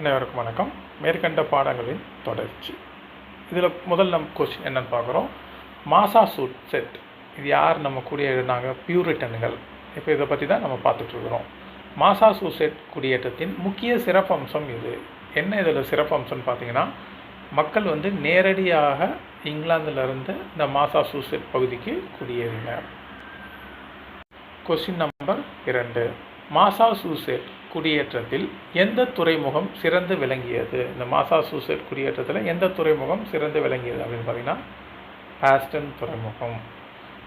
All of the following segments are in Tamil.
அனைவருக்கும் வணக்கம். மேற்கண்ட பாடங்களின் தொடர்ச்சி. இதில் முதல் நம்ம கொஸ்டின் என்னன்னு பார்க்குறோம். மாசா சூட் செட். இது யார்? நம்ம கூடிய எழுதினாங்க பியூரிட்டன்கள். இப்போ இதை பற்றி தான் நம்ம பார்த்துட்ருக்குறோம் மாசா சூசெட் குடியேற்றத்தின் முக்கிய சிறப்பம்சம் இது என்ன இதில் சிறப்பம்சம்னு பார்த்தீங்கன்னா மக்கள் வந்து நேரடியாக இங்கிலாந்துலேருந்து இந்த மாசா சூசெட் பகுதிக்கு குடியேறினர். கொஸ்டின் நம்பர் இரண்டு. மாசாசூசெட் குடியேற்றத்தில் எந்த துறைமுகம் சிறந்து விளங்கியது? இந்த மாசாசூசெட் குடியேற்றத்தில் எந்த துறைமுகம் சிறந்து விளங்கியது அப்படின்னு பார்த்தீங்கன்னா பாஸ்டன் துறைமுகம்.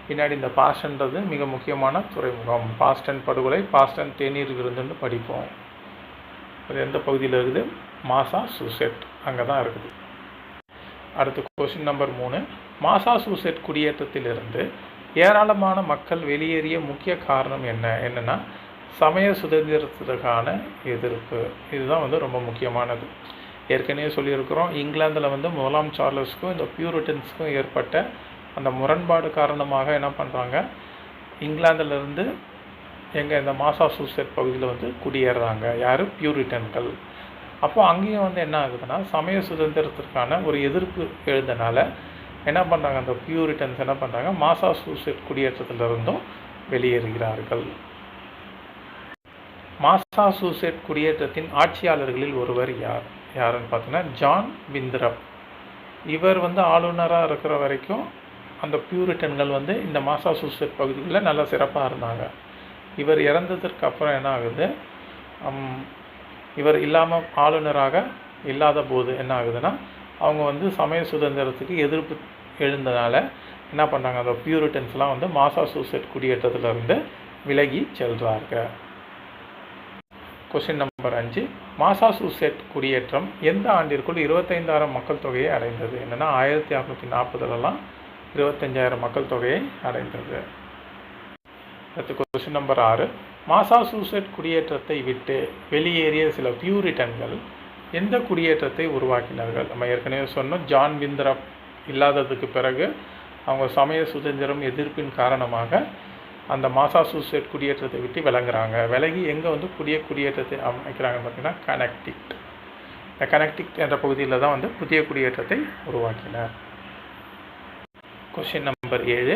பின்னாடி இந்த பாஸ்டன்றது மிக முக்கியமான துறைமுகம். பாஸ்டன் படுகொலை பாஸ்டன் தேநீர் விருந்துன்னு படிப்போம். அது எந்த பகுதியில் இருக்குது? மாசா சூசெட் அங்கே தான் இருக்குது. அடுத்து கொஷின் நம்பர் மூணு. மாசா சூசெட் குடியேற்றத்திலிருந்து ஏராளமான மக்கள் வெளியேறிய முக்கிய காரணம் என்ன? என்னென்னா சமய சுதந்திரத்திற்கான எதிர்ப்பு. இதுதான் வந்து ரொம்ப முக்கியமானது. ஏற்கனவே சொல்லியிருக்கிறோம் இங்கிலாந்தில் வந்து முதலாம் சார்லஸ்க்கும் இந்த பியூரிட்டன்ஸுக்கும் ஏற்பட்ட அந்த முரண்பாடு காரணமாக என்ன பண்ணுறாங்க இங்கிலாந்துலேருந்து எங்கள் இந்த மாசாசூசெட் பகுதியில் வந்து குடியேறுறாங்க யார்? பியூரிட்டன்கள். அப்போ அங்கேயும் வந்து என்ன ஆகுதுன்னா சமய சுதந்திரத்திற்கான ஒரு எதிர்ப்பு எழுந்தனால என்ன பண்ணுறாங்க அந்த பியூரிட்டன்ஸ் என்ன பண்ணுறாங்க மாசாசூசெட் குடியேற்றத்திலிருந்தும் வெளியேறுகிறார்கள். மாசாசூசெட் குடியேற்றத்தின் ஆட்சியாளர்களில் ஒருவர் யார்? யாருன்னு பார்த்தீங்கன்னா ஜான் விந்திரப். இவர் வந்து ஆளுநராக இருக்கிற வரைக்கும் அந்த பியூரிட்டன்கள் வந்து இந்த மாசாசூசெட் பகுதிகளில் நல்லா சிறப்பாக இருந்தாங்க. இவர் இறந்ததற்கு அப்புறம் என்ன ஆகுது? இவர் இல்லாமல் ஆளுநராக இல்லாத போது என்ன ஆகுதுன்னா அவங்க வந்து சமய சுதந்திரத்துக்கு எதிர்ப்பு எழுந்தனால என்ன பண்ணாங்க? அந்த பியூரிட்டன்ஸ்லாம் வந்து மாசாசூசெட் குடியேற்றத்திலிருந்து விலகி செல்கிறார்கள் கொஸ்டின் நம்பர் அஞ்சு. மாசாசூசெட் குடியேற்றம் எந்த ஆண்டிற்குள் இருபத்தைந்தாயிரம் மக்கள் தொகையை அடைந்தது? என்னென்னா ஆயிரத்தி அறநூற்றி நாற்பதுலலாம் இருபத்தஞ்சாயிரம் மக்கள் தொகையை அடைந்தது. அடுத்து கொஸ்டின் நம்பர் ஆறு. மாசாசூசெட் குடியேற்றத்தை விட்டு வெளியேறிய சில பியூரிட்டன்கள் எந்த குடியேற்றத்தை உருவாக்கினார்கள்? நம்ம ஏற்கனவே சொன்னோம் ஜான் விந்திரப் இல்லாததுக்கு பிறகு அவங்க சமய சுதந்திரம் எதிர்ப்பின் காரணமாக அந்த மாசாசூசெட் குடியேற்றத்தை விட்டு விளங்குறாங்க விலகி எங்கே வந்து புதிய குடியேற்றத்தை அமைக்கிறாங்கன்னு பார்த்தீங்கன்னா கனெக்டிக்ட் இந்த கனெக்டிக்ட் என்ற பகுதியில் தான் வந்து புதிய குடியேற்றத்தை உருவாக்கினர். கொஷின் நம்பர் ஏழு.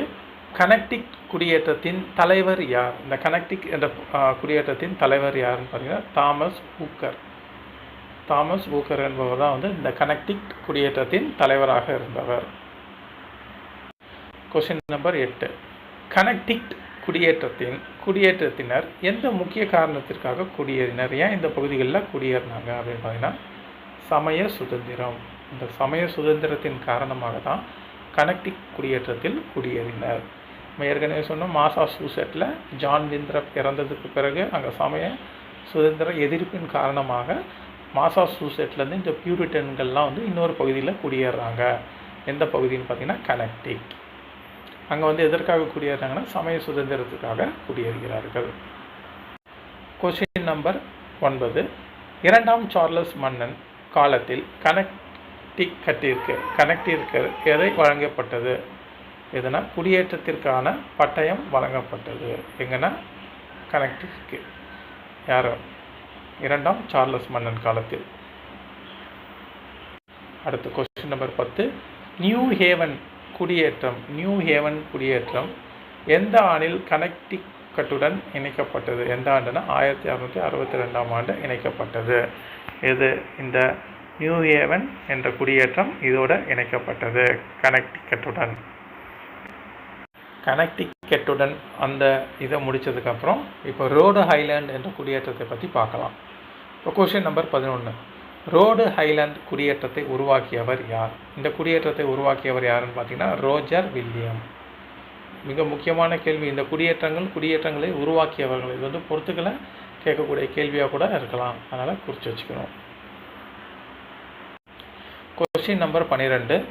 கனெக்டிக் குடியேற்றத்தின் தலைவர் யார்? இந்த கனெக்டிக் என்ற குடியேற்றத்தின் தலைவர் யாருன்னு பார்த்தீங்கன்னா தாமஸ் பூக்கர் தாமஸ் பூக்கர் என்பவர் தான் வந்து இந்த கனெக்டிக் குடியேற்றத்தின் தலைவராக இருந்தவர். கொஷின் நம்பர் எட்டு. கனெக்டிக் குடியேற்றத்தின் குடியேற்றத்தினர் எந்த முக்கிய காரணத்திற்காக குடியேறினர்? ஏன் இந்த பகுதிகளில் குடியேறினாங்க அப்படின்னு பார்த்தீங்கன்னா சமய சுதந்திரம். இந்த சமய சுதந்திரத்தின் காரணமாக தான் கனெக்டிக் குடியேற்றத்தில் குடியேறினர். நம்ம ஏற்கனவே சொன்னோம் மாசா சூசெட்டில் ஜான் விந்திரப் இறந்ததுக்கு பிறகு அங்கே சமய சுதந்திர எதிர்ப்பின் காரணமாக மாசா சூசெட்லேருந்து இந்த பியூரிட்டன்கள்லாம் வந்து இன்னொரு பகுதியில் குடியேறுறாங்க எந்த பகுதின்னு பார்த்தீங்கன்னா கனெக்டிக். அங்கே வந்து எதற்காக குடியேறாங்கன்னா சமய சுதந்திரத்துக்காக குடியேறுகிறார்கள். கொஸ்டின் நம்பர் ஒன்பது. இரண்டாம் சார்லஸ் மன்னன் காலத்தில் கனெக்டிக் கட்டிற்கு கனெக்டிற்கு எதை வழங்கப்பட்டது? எதுனா குடியேற்றத்திற்கான பட்டயம் வழங்கப்பட்டது. எங்கன்னா கனெக்டிக்கு யார்? இரண்டாம் சார்லஸ் மன்னன் காலத்தில். அடுத்த கொஸ்டின் நம்பர் பத்து. நியூ ஹேவன் குடியேற்றம் நியூ ஹேவன் குடியேற்றம் எந்த ஆண்டில் கனெக்டிக்கட்டுடன் இணைக்கப்பட்டது? எந்த ஆண்டுனா ஆயிரத்தி அறுநூற்றி அறுபத்தி ரெண்டாம் ஆண்டு இணைக்கப்பட்டது. இது இந்த நியூ ஹேவன் என்ற குடியேற்றம் இதோட இணைக்கப்பட்டது கனெக்டிக்கட்டுடன் கனெக்டிக்கெட்டுடன் அந்த இதை முடித்ததுக்கப்புறம் இப்போ ரோடு ஹைலேண்ட் என்ற குடியேற்றத்தை பற்றி பார்க்கலாம். இப்போ கொஷின் நம்பர் பதினொன்று ரோடு ஹைலாண்ட் குடியேற்றத்தை உருவாக்கியவர் யார்? இந்த குடியேற்றத்தை உருவாக்கியவர் யாருன்னு பார்த்தீங்கன்னா ரோஜர் வில்லியம். மிக முக்கியமான கேள்வி இந்த குடியேற்றங்கள் குடியேற்றங்களை உருவாக்கியவர்கள். இது வந்து பொறுத்துக்களை கேட்கக்கூடிய கேள்வியாக கூட இருக்கலாம். அதனால் குறித்து வச்சுக்கணும். கொஸ்டின் நம்பர் பன்னிரெண்டு.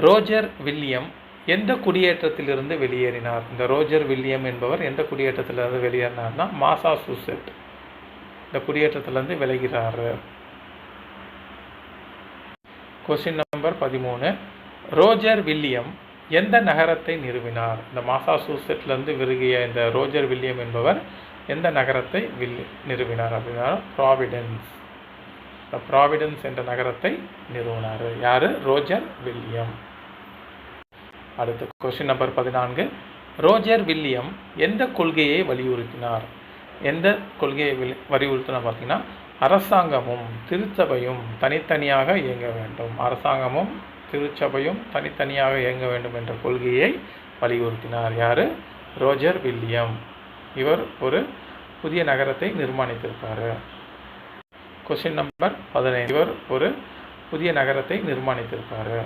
ரோஜர் வில்லியம் எந்த குடியேற்றத்திலிருந்து வெளியேறினார்? இந்த ரோஜர் வில்லியம் என்பவர் எந்த குடியேற்றத்திலிருந்து வெளியேறினார்னா மாசாசூசெட். இந்த குடியேற்றத்திலேருந்து விலகிறார். கொஸ்டின் நம்பர் பதிமூணு. ரோஜர் வில்லியம் எந்த நகரத்தை நிறுவினார்? இந்த மாசாசூசெட்லேருந்து விருகிய இந்த ரோஜர் வில்லியம் என்பவர் எந்த நகரத்தை வில் நிறுவினார் அப்படின்னா ப்ராவிடன்ஸ் இந்த ப்ராவிடன்ஸ் என்ற நகரத்தை நிறுவினார். யார்? Roger William. அடுத்து கொஸ்டின் நம்பர் பதினான்கு. ரோஜர் வில்லியம் எந்த கொள்கையை வலியுறுத்தினார்? எந்த கொள்கையை வலியுறுத்தினா பார்த்தீங்கன்னா அரசாங்கமும் திருச்சபையும் தனித்தனியாக இயங்க வேண்டும். அரசாங்கமும் திருச்சபையும் தனித்தனியாக இயங்க வேண்டும் என்ற கொள்கையை வலியுறுத்தினார். யார்? Roger William. இவர் ஒரு புதிய நகரத்தை நிர்மாணித்திருக்காரு. கொஸ்டின் நம்பர் பதினைந்து. இவர் ஒரு புதிய நகரத்தை நிர்மாணித்திருக்கார்.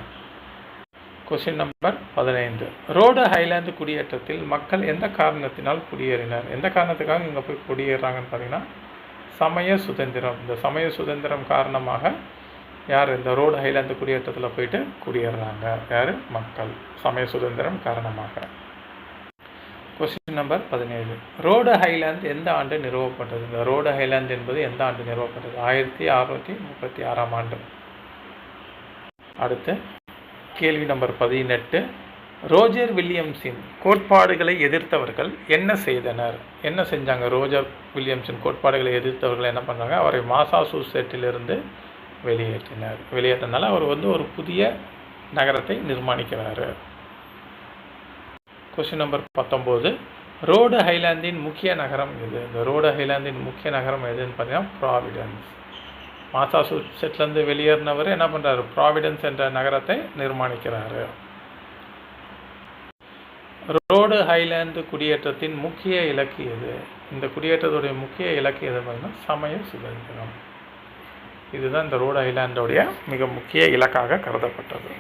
கொஸ்டின் நம்பர் பதினைந்து. ரோடு ஹைலாந்து குடியேற்றத்தில் மக்கள் எந்த காரணத்தினால் குடியேறினர்? எந்த காரணத்துக்காக இங்கே போய் குடியேறாங்கன்னு பார்த்தீங்கன்னா சமய சுதந்திரம். இந்த சமய சுதந்திரம் காரணமாக யார் இந்த ரோடு ஹைலாந்து குடியேற்றத்தில் போயிட்டு குடியேறுறாங்க. யார்? மக்கள். சமய சுதந்திரம் காரணமாக. கொஸ்டின் நம்பர் பதினேழு. ரோடு ஹைலாந்து எந்த ஆண்டு நிறுவப்பட்டது? இந்த ரோடு ஹைலாந்து என்பது எந்த ஆண்டு நிறுவப்பட்டது? ஆயிரத்தி அறுநூற்றி முப்பத்தி ஆறாம் ஆண்டு. அடுத்து கேள்வி நம்பர் பதினெட்டு. ரோஜர் வில்லியம்ஸின் கோட்பாடுகளை எதிர்த்தவர்கள் என்ன செய்தனர்? என்ன செஞ்சாங்க? ரோஜர் வில்லியம்ஸின் கோட்பாடுகளை எதிர்த்தவர்கள் என்ன பண்ணாங்க? அவரை மாசாசூசெட்டிலிருந்து வெளியேற்றினர். வெளியேற்றினால அவர் வந்து ஒரு புதிய நகரத்தை நிர்மாணிக்கிறார். கொஸ்டின் நம்பர் பத்தொம்போது. ரோடு ஹைலாந்தின் முக்கிய நகரம் எது? இந்த ரோடு ஹைலாந்தின் முக்கிய நகரம் எதுன்னு பார்த்தீங்கன்னா ப்ராவிடன்ஸ் மாசாசூசெட்லேருந்து வெளியேறினவர் என்ன பண்ணுறாரு ப்ராவிடன்ஸ் என்ற நகரத்தை நிர்மாணிக்கிறாரு. ரோடு ஹைலாந்து குடியேற்றத்தின் முக்கிய இலக்கு எது? இந்த குடியேற்றத்துடைய முக்கிய இலக்கு எது பார்த்தீங்கன்னா சமய சுதந்திரம். இதுதான் இந்த ரோடு ஐலாண்டோடைய மிக முக்கிய இலக்காக கருதப்பட்டது.